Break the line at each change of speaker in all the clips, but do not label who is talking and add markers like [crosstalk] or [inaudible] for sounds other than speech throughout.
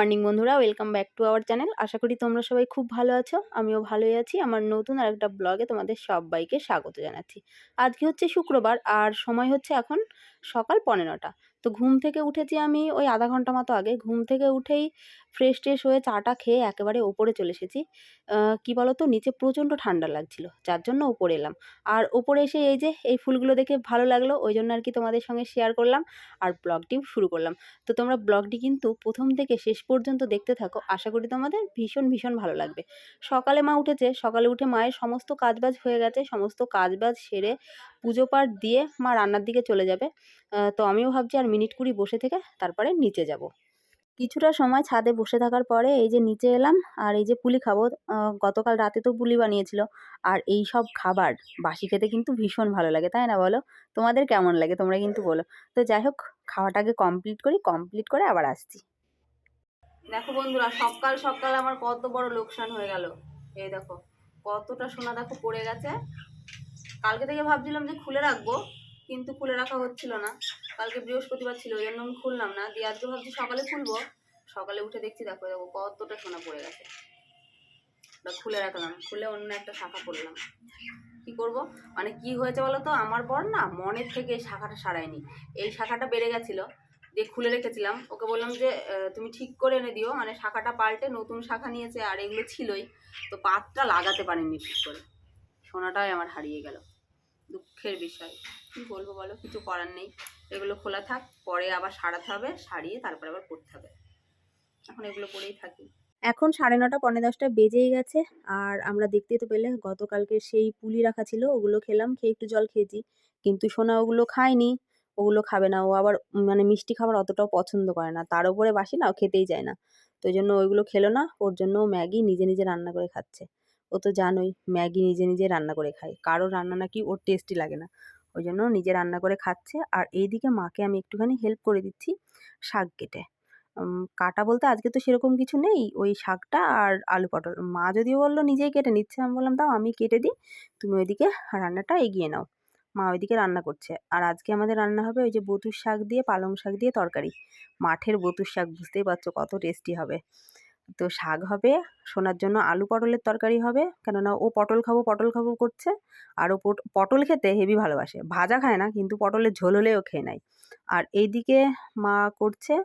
Morning বন্ধুরা, welcome back to our channel. আশা করি তোমরা সবাই খুব ভালো আছো, আমিও ভালোই আছি। আমার নতুন আর একটা ব্লগে তোমাদের সবাইকে স্বাগত জানাচ্ছি। আজকে হচ্ছে শুক্রবার, আর সময় হচ্ছে এখন সকাল পনেরোটা তো ঘুম থেকে উঠেছি আমি ওই আধা ঘণ্টা মতো আগে। ঘুম থেকে উঠেই ফ্রেশ ট্রেশ হয়ে চাটা খেয়ে একেবারে ওপরে চলে এসেছি। কি বলতো? নিচে প্রচণ্ড ঠান্ডা লাগছিল, যার জন্য ওপরে এলাম। আর ওপরে এসে এই যে, এই ফুলগুলো দেখে ভালো লাগল, ওই জন্য আর কি তোমাদের সঙ্গে শেয়ার করলাম আর ব্লগটিও শুরু করলাম। তো তোমরা ব্লগটি কিন্তু প্রথম থেকে শেষ পর্যন্ত দেখতে থাকো। আশা করি তোমাদের ভীষণ ভীষণ ভালো লাগবে। সকালে মা উঠেছে। সকালে উঠে মায়ের সমস্ত কাজবাজ হয়ে গেছে। সমস্ত কাজবাজ সেরে পুজো পাঠ দিয়ে মা রান্নার দিকে চলে যাবে। তো আমিও ভাবছি আর মিনিট কুড়ি বসে থেকে তারপরে নিচে যাব। কিছুটা সময় ছাদে বসে থাকার পরে এই যে নিচে এলাম আর এই যে পুলি খাব গতকাল রাতে তো পুলি বানিয়েছিল। আর এই সব খাবার বাসি খেতে কিন্তু ভীষণ ভালো লাগে, তাই না বলো? তোমাদের কেমন লাগে তোমরা কিন্তু বলো। তো যাই হোক, খাওয়াটাকে কমপ্লিট করি কমপ্লিট করে আবার আসছি। দেখো বন্ধুরা, সকাল সকাল আমার কত বড় লোকসান হয়ে গেল। এই দেখো, কতটা সোনা দেখো পড়ে গেছে। কালকে থেকে ভাবছিলাম যে খুলে রাখব, কিন্তু খুলে রাখা হচ্ছিল না। কালকে বৃহস্পতিবার ছিল ওই জন্য আমি খুললাম না। দিয়ে আজকে ভাবছি সকালে খুলবো। সকালে উঠে দেখছি, দেখো দেখো, কতটা সোনা পড়ে গেছে। ওটা খুলে রাখলাম। খুলে অন্য একটা শাখা করলাম। কি করব? মানে কি হয়েছে বলো তো? আমার বর না মনের থেকে এই শাখাটা সারায়নি। এই শাখাটা বেড়ে গেছিল, দিয়ে খুলে রেখেছিলাম। ওকে বললাম যে তুমি ঠিক করে এনে দিও। মানে শাখাটা পাল্টে নতুন শাখা নিয়েছে, আর এগুলো ছিলই। তো পাতটা লাগাতে পারেনি ঠিক করে। সোনাটাই আমার হারিয়ে গেল। দুঃখের বিষয়। কি বলব বলো? কিছু করার নেই। এগুলো খোলা থাক, পরে আবার সারাতে হবে, সারিয়ে তারপরে আবার পড়তে হবে। এখন এগুলো পরেই থাকি। এখন সাড়ে নটা পনেরো দশটা বেজেই গেছে, আর আমরা দেখতেই তো পেলে গতকালকে সেই পুলি রাখা ছিল, ওগুলো খেলাম, খেয়ে একটু জল খেয়েছি। কিন্তু সোনা ওগুলো খায়নি, ওগুলো খাবে না। ও আবার মানে মিষ্টি খাবার অতটাও পছন্দ করে না। তার উপরে বাসি না, ও খেতেই যায় না। তো ওই জন্য ওইগুলো খেলো না, ওর জন্য ম্যাগি নিজে নিজে রান্না করে খাচ্ছে। ও তো জানোই ম্যাগি নিজে নিজে রান্না করে খায়। কারোর রান্না নাকি ওর টেস্টি লাগে না। ওই জন্য নিজে রান্না করে খাচ্ছে। আর এইদিকে মাকে আমি একটুখানি হেল্প করে দিচ্ছি শাক কেটে। কাটা বলতে আজকে তো সেরকম কিছু নেই। ওই শাকটা আর আলু পটল। মা যদিও বলল নিজেই কেটে নিচ্ছে, আমি বললাম, দাও, আমি কেটে দিই। তুমি ওইদিকে রান্নাটা এগিয়ে নাও। মা ওইদিকে রান্না করছে। আর আজকে আমাদের রান্না হবে ওই যে বতুর শাক দিয়ে, পালং শাক দিয়ে তরকারি। মাঠের বতুর শাক, বুঝতেই পারছ কত টেস্টি হবে। তো শাক হবে, সোনার জন্য আলু পটলের তরকারি হবে, কেননা ও পটল খাব পটল খাব করছে। আর ও পট- পটল খেতে হেভি ভালোবাসে। ভাজা খায় না, কিন্তু পটলের ঝোল হলেও খেয়ে নেয়। আর এইদিকে মা করছে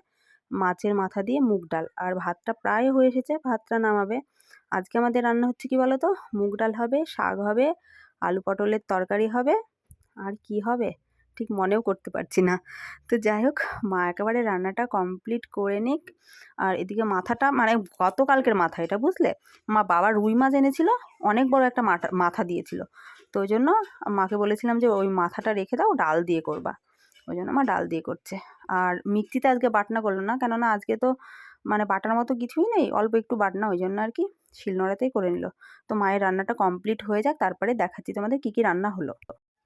মাছের মাথা দিয়ে মুগ ডাল। আর ভাতটা প্রায় হয়ে এসেছে, ভাতটা নামাবে। আজকে আমাদের রান্না হচ্ছে কি বলো তো মুগ ডাল হবে, শাক হবে, আলু পটলের তরকারি হবে। আর কি হবে? ঠিক মনেও করতে পারছি না। তো যাই হোক মা একেবারে রান্নাটা কমপ্লিট করে নিক। আর এদিকে মাথাটা মানে গতকালকের মাথা, এটা বুঝলে? মা বাবা রুই মাছ এনেছিল, অনেক বড় একটা মাথা মাথা দিয়েছিল। তো ওই জন্য মাকে বলেছিলাম যে, ওই মাথাটা রেখে দাও, ডাল দিয়ে করবা। ওই জন্য মা ডাল দিয়ে করছে। আর মিক্সিতে আজকে বাটনা করল না, কেননা আজকে তো মানে বাটার মতো কিছুই নেই, অল্প একটু বাটনা, ওই জন্য আর কি শিলনোড়াতেই করে নিল। তো মায়ের রান্নাটা কমপ্লিট হয়ে যাক, তারপরে দেখাচ্ছি তোমাদের কী কী রান্না হলো।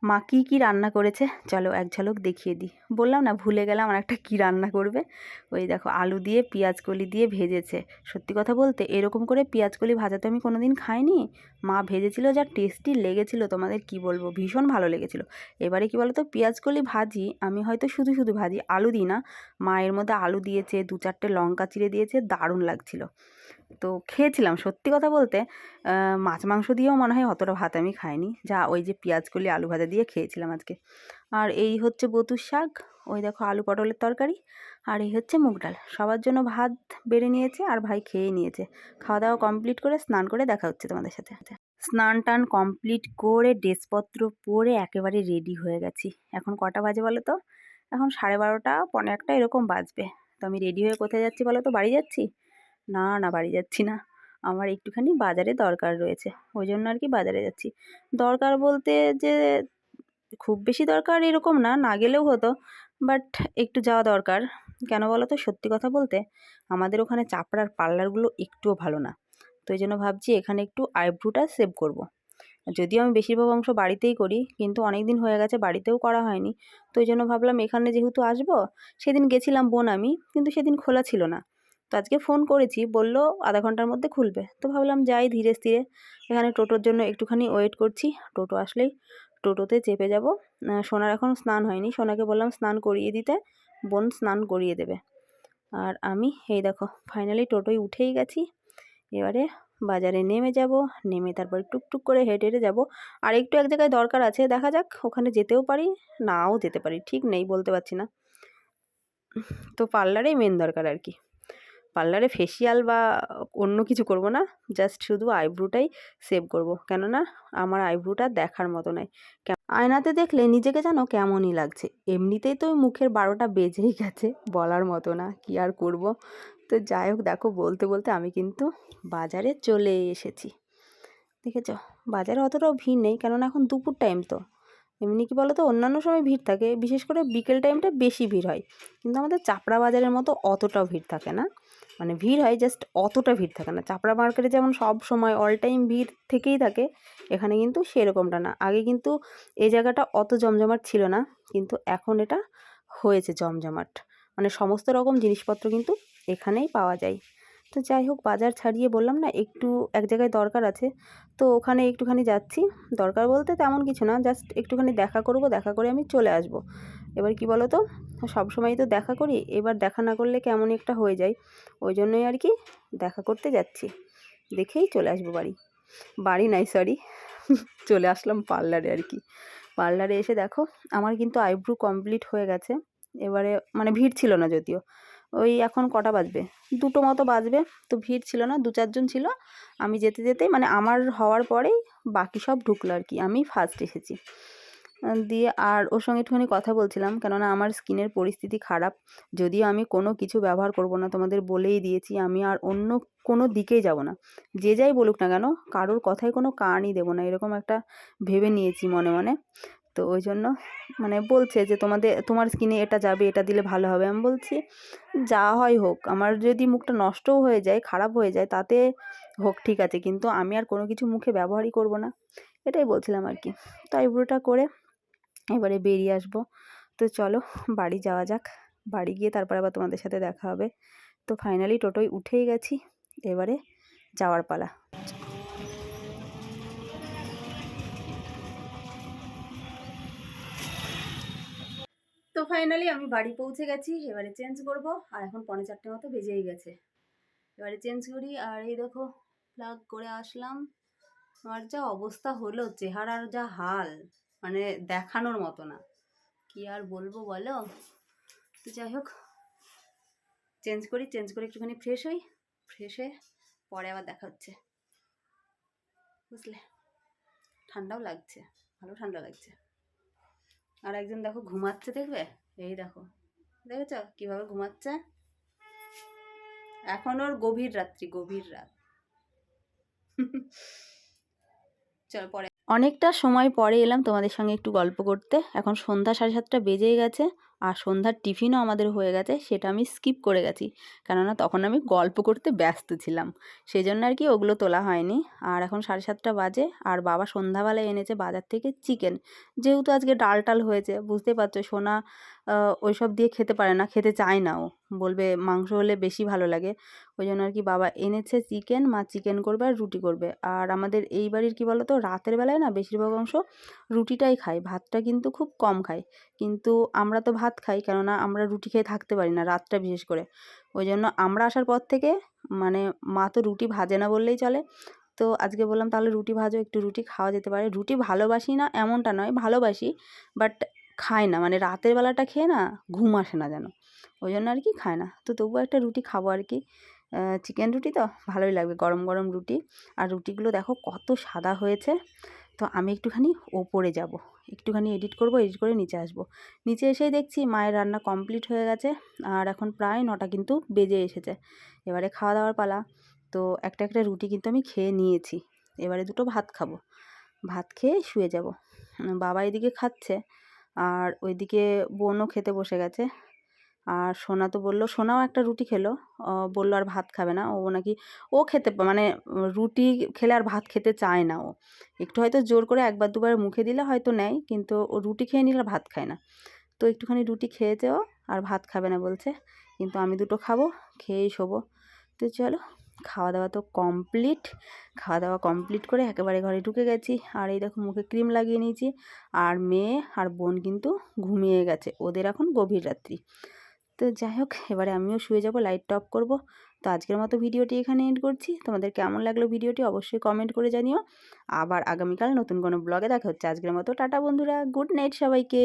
মা কী কী রান্না করেছে? চলো এক ঝলক দেখিয়ে দিই। বললাম, না, ভুলে গেলাম আর একটা কী রান্না করবে? ওই দেখো, আলু দিয়ে পেঁয়াজ কলি দিয়ে ভেজেছে। সত্যি কথা বলতে, এরকম করে পেঁয়াজ কলি ভাজা তো আমি কোনোদিন খাইনি। মা ভেজেছিল, যা টেস্টি লেগেছিল তোমাদের কি বলব, ভীষণ ভালো লেগেছিল। এবারে কি বলতো, পেঁয়াজ কলি ভাজি, আমি হয়তো শুধু শুধু ভাজি, আলু দিই না। মা এর মধ্যে আলু দিয়েছে, দু চারটে লঙ্কা চিড়ে দিয়েছে, দারুণ লাগছিল। তো খেয়েছিলাম, সত্যি কথা বলতে মাছ মাংস দিয়েও মনে হয় অতটা ভাত আমি খাইনি। যা, ওই যে পেঁয়াজ কলি, আলু ভাজা দিয়ে খেয়েছিলাম আজকে। আর এই হচ্ছে বতুর শাক, ওই দেখো আলু পটলের তরকারি, আর এই হচ্ছে মুগ ডাল। সবার জন্য ভাত বেড়ে নিয়েছে আর ভাই খেয়ে নিয়েছে। খাওয়া দাওয়া কমপ্লিট করে স্নান করে দেখা হচ্ছে তোমাদের সাথে। স্নান টান কমপ্লিট করে ড্রেসপত্র পরে একেবারে রেডি হয়ে গেছি। এখন কটা বাজে বলো তো? এখন সাড়ে বারোটা পনেরো একটা এরকম বাজবে। তো আমি রেডি হয়ে কোথায় যাচ্ছি বলো তো? বাড়ি যাচ্ছি? না না, বাড়ি যাচ্ছি না। আমার একটুখানি বাজারে দরকার রয়েছে। ওই জন্য আর কি বাজারে যাচ্ছি। দরকার বলতে যে খুব বেশি দরকার এরকম না না গেলেও হতো। বাট একটু যাওয়া দরকার। কেন বলো তো সত্যি কথা বলতে আমাদের ওখানে চাপড়ার পার্লারগুলো একটুও ভালো না। তো এই জন্য ভাবছি এখানে একটু আইব্রোটা সেভ করব। যদিও আমি বেশিরভাগ অংশ বাড়িতেই করি, কিন্তু অনেক দিন হয়ে গেছে বাড়িতেও করা হয়নি। তো এই জন্য ভাবলাম এখানে যেহেতু আসব, সেদিন গেছিলাম বোন আমি, কিন্তু সেদিন খোলা ছিল না। তো আজকে ফোন করেছি, বলল আধা ঘণ্টার মধ্যে খুলবে। তো ভাবলাম যাই ধীরে স্থিরে। এখানে টোটোর জন্য একটুখানি ওয়েট করছি। টোটো আসলেই টোটোতে চেপে যাব। সোনার এখন স্নান হয়নি। সোনাকে বললাম, স্নান করিয়ে দিতে। বোন স্নান করিয়ে দেবে। আর আমি, এই দেখো ফাইনালি টোটোয় উঠেই গেছি। এবারে বাজারে নেমে যাব। নেমে তারপর টুকটুক করে হেঁটে হেঁটে যাব। আর একটু এক জায়গায় দরকার আছে, দেখা যাক, ওখানে যেতেও পারি, নাও যেতে পারি, ঠিক নেই, বলতে পারছি না। তো পার্লারেই মেন দরকার আর কি। পার্লারে ফেসিয়াল বা অন্য কিছু করব না জাস্ট শুধু আইব্রোটাই সেভ করব। কেননা, আমার আইব্রোটা দেখার মতো নয়। আয়নাতে দেখলে নিজেকে যেন কেমনই লাগছে। এমনিতেই তো মুখের বারোটা বেজেই গেছে, বলার মতো না, কি আর করব? তো যাই হোক, দেখো, বলতে বলতে আমি কিন্তু বাজারে চলে এসেছি। দেখেছ? বাজারে অতটাও ভিড় নেই, কেননা এখন দুপুর টাইম তো। এমনি কি বলো তো অন্যান্য সময় ভিড় থাকে, বিশেষ করে বিকেল টাইমটা বেশি ভিড় হয়। কিন্তু আমাদের চাপড়া বাজারের মতো অতটাও ভিড় থাকে না। মানে ভিড় হয় জাস্ট অতটা ভিড় থাকে না। চাপড়া মার্কেটে যেমন সব সময় অল টাইম ভিড় থেকেই থাকে, এখানে কিন্তু সেরকমটা না। আগে কিন্তু এই জায়গাটা অত জমজমাট ছিল না, কিন্তু এখন এটা হয়েছে জমজমাট। মানে সমস্ত রকম জিনিসপত্র কিন্তু এখানেই পাওয়া যায়। তো যাই হোক, বাজার ছাড়িয়ে বললাম না, একটু এক জায়গায় দরকার আছে। তো ওখানে একটুখানি যাচ্ছি। দরকার বলতে তেমন কিছু না জাস্ট একটুখানি দেখা করব, দেখা করে আমি চলে আসব। এবার কি বলো তো সবসময় তো দেখা করি, এবার দেখা না করলে কেমন একটা হয়ে যায়। ওই জন্যই আর কি দেখা করতে যাচ্ছি। দেখেই চলে আসব বাড়ি। বাড়ি নাই সরি [laughs] চলে আসলাম পার্লারে আর কি। পার্লারে এসে দেখো, আমার কিন্তু আইব্রু কমপ্লিট হয়ে গেছে। এবারে মানে ভিড় ছিল না যদিও। ওই এখন কটা বাজবে? দুটো মতো বাজবে। তো ভিড় ছিল না, দু চারজন ছিল। আমি যেতে যেতে মানে আমার হওয়ার পরেই বাকি সব ঢুকলো আর কি। আমি ফার্স্ট এসেছি। দিয়ে আর ওর সঙ্গে একটুখানি কথা বলছিলাম, কেননা আমার স্কিনের পরিস্থিতি খারাপ। যদিও আমি কোনো কিছু ব্যবহার করব না, তোমাদের বলেই দিয়েছি, আমি আর অন্য কোনো দিকেই যাব না। যে যাই বলুক না কেন, কারোর কথায় কোনো কানই দেবো না, এরকম একটা ভেবে নিয়েছি মনে মনে। তো ওই জন্য মানে বলছে যে তোমাদের, তোমার স্কিনে এটা যাবে, এটা দিলে ভালো হবে। আমি বলছি, যা হয় হোক, আমার যদি মুখটা নষ্টও হয়ে যায়, খারাপ হয়ে যায়, তাতে হোক, ঠিক আছে। কিন্তু আমি আর কোনো কিছু মুখে ব্যবহারই করব না। এটাই বলছিলাম আর কি। তো আইব্রোটা করে এবারে বেরিয়ে আসব। তো চলো, বাড়ি যাওয়া যাক। বাড়ি গিয়ে তারপর আবার তোমাদের সাথে দেখা হবে। তো ফাইনালি টোটোয় উঠেই গেছি। এবারে যাওয়ার পালা। তো ফাইনালি আমি বাড়ি পৌঁছে গেছি, এবারে চেঞ্জ করব, আর এখন পনেরো চারটে মতো বেজেই গেছে। এবারে চেঞ্জ করি, আর এই দেখো প্লাগ করে আসলাম। আমার যা অবস্থা হলো, চেহারার যা হাল মানে দেখানোর মতো না। কি আর বলব বলো? তো যাই হোক চেঞ্জ করি চেঞ্জ করে একটুখানি ফ্রেশ হই। ফ্রেশ হয়ে পরে আবার দেখা হচ্ছে। বুঝলে? ঠান্ডাও লাগছে, ভালো ঠান্ডা লাগছে। আর একজন দেখো ঘুমাচ্ছে দেখবে? এই দেখো। দেখেছ কীভাবে ঘুমাচ্ছে? এখন ওর গভীর রাত্রি, গভীর রাত। [laughs] চল পরে। অনেকটা সময় পরে এলাম তোমাদের সঙ্গে একটু গল্প করতে। এখন সন্ধ্যা সাড়ে সাতটা বেজে গেছে। আর সন্ধ্যার টিফিনও আমাদের হয়ে গেছে, সেটা আমি স্কিপ করে গেছি। কেননা তখন আমি গল্প করতে ব্যস্ত ছিলাম। সেই জন্য আর কি ওগুলো তোলা হয়নি। আর এখন সাড়ে সাতটা বাজে, আর বাবা সন্ধ্যাবেলায় এনেছে বাজার থেকে চিকেন যেহেতু আজকে ডাল টাল হয়েছে বুঝতে পারছ সোনা ওইসব দিয়ে খেতে পারে না, খেতে চায় না ও। বলবে মাংস হলে বেশি ভালো লাগে। ওই জন্য আর কি বাবা এনেছে চিকেন, মা চিকেন করবে আর রুটি করবে। আর আমাদের এই বাড়ির কী বলো তো রাতের বেলায় না বেশিরভাগ অংশ রুটিটাই খায়, ভাতটা কিন্তু খুব কম খায়। কিন্তু আমরা তো ভাত খাই, কেননা আমরা রুটি খেয়ে থাকতে পারি না রাতটা বিশেষ করে। ওই জন্য আমরা আসার পর থেকে মানে মা তো রুটি ভাজে না বললেই চলে। তো আজকে বললাম তাহলে রুটি ভাজো, একটু রুটি খাওয়া যেতে পারে। রুটি ভালোবাসি না এমনটা নয়, ভালোবাসি। বাট খায় না। মানে রাতের বেলাটা খেয়ে না ঘুম আসে না যেন। ওই জন্য আর কি খায় না। তো তবুও একটা রুটি খাব আর কি। চিকেন রুটি তো? ভালোই লাগবে, গরম গরম রুটি। আর রুটিগুলো দেখো কত সাদা হয়েছে। তো আমি একটুখানি ওপরে যাব। একটুখানি এডিট করব এডিট করে নিচে আসব। নিচে এসেই দেখছি মায়ের রান্না কমপ্লিট হয়ে গেছে। আর এখন প্রায় নটা কিন্তু বেজে এসেছে। এবারে খাওয়া দাওয়ার পালা। তো একটা একটা রুটি কিন্তু আমি খেয়ে নিয়েছি। এবারে দুটো ভাত খাব। ভাত খেয়ে শুয়ে যাব। বাবা এদিকে খাচ্ছে। আর ওইদিকে বোনও খেতে বসে গেছে। আর সোনা তো বলল, সোনাও একটা রুটি খেলো। বলল, আর ভাত খাবে না। ও নাকি, ও খেতে মানে রুটি খেলে আর ভাত খেতে চায় না ও। একটু হয়তো জোর করে একবার দুবার মুখে দিলে হয়তো নেয়, কিন্তু ও রুটি খেয়ে নিলে ভাত খায় না। তো একটুখানি রুটি খেয়েছে ও, আর ভাত খাবে না বলছে। কিন্তু আমি দুটো খাব, খেয়েই শোবো। তো চলো খাওয়া দাওয়া তো কমপ্লিট খাওয়া দাওয়া কমপ্লিট করে একেবারে ঘরে ঢুকে গেছি। আর এই দেখো মুখে ক্রিম লাগিয়ে নিয়েছি। আর মেয়ে আর বোন কিন্তু ঘুমিয়ে গেছে, ওদের এখন গভীর রাত্রি। তো যাই হোক, এবারে আমিও শুয়ে যাব লাইটটা অফ করব। তো আজকের মতো ভিডিওটি এখানে এন্ড করছি। তোমাদের কেমন লাগল ভিডিওটি অবশ্যই কমেন্ট করে জানিও। আবার আগামীকাল নতুন কোনো ব্লগে দেখা হচ্ছে। আজকের মতো টাটা বন্ধুরা গুড নাইট সবাইকে।